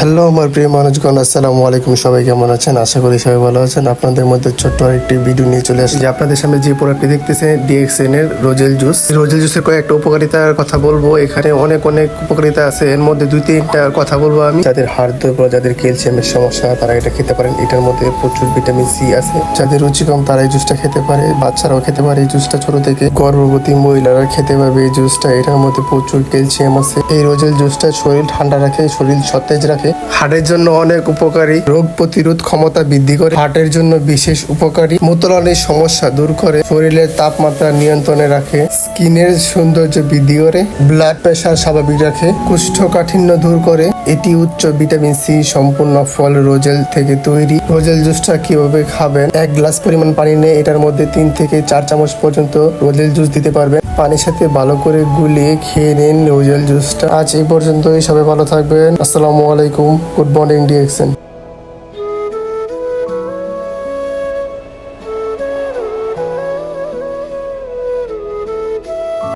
Hello আমার প্রিয় মানুষগণ, আসসালামু আলাইকুম। সবাই কেমন আছেন? আশা করি সবাই ভালো আছেন। আপনাদের মধ্যে ছোট্ট একটি ভিডিও নিয়ে চলে আসছি। আপনাদের সামনে যে প্রোডাক্টটি দেখতেছেন ডিএক্সএন এর রোজেল জুস রোজেল জুসের কয়েকটা উপকারিতার কথা বলব। এখানে অনেক অনেক উপকারিতা আছে। এর মধ্যে দুই, তিনটা কথা বলব আমি। যাদের হাড় দুর্বল, যাদের ক্যালসিয়ামের সমস্যা, তারা এটা খেতে পারেন। এটার মধ্যে প্রচুর ভিটামিন সি আছে। যাদের রুচি কম, তারা এই জুসটা খেতে পারে। বাচ্চারাও খেতে পারে এই জুসটা ছোট থেকে গর্ভবতী মহিলারা খেতে পারবে এই জুসটা এটার মধ্যে প্রচুর ক্যালসিয়াম আছে। এই রোজেল জুসটা শরীর ঠান্ডা রাখে, শরীর সতেজ রাখে। হার্টের জন্য অনেক উপকারী। রোগ প্রতিরোধ ক্ষমতা বৃদ্ধি করে। হার্টের জন্য বিশেষ উপকারী। মূত্রনালীর সমস্যা দূর করে। শরীরের তাপমাত্রা নিয়ন্ত্রণে রাখে। স্কিনের সৌন্দর্য বৃদ্ধি করে। ব্লাড প্রেশার স্বাভাবিক রাখে। কুষ্ঠকাঠিন্য দূর করে। এটি উচ্চ ভিটামিন সি সম্পূর্ণ ফল রোজেল থেকে তৈরি। রোজেল জুসটা কীভাবে খাবেন? এক গ্লাস পরিমাণ পানি নিয়ে এটার মধ্যে তিন থেকে চার চামচ পর্যন্ত রোজেল জুস দিতে পারবেন। পানির সাথে ভালো করে গুলিয়ে খেয়ে নিন রোজেল জুসটা। আজ এই পর্যন্তই, সবাই ভালো থাকবেন। আসসালামু আলাইকুম, গুড মর্নিং, ডিএক্সএন।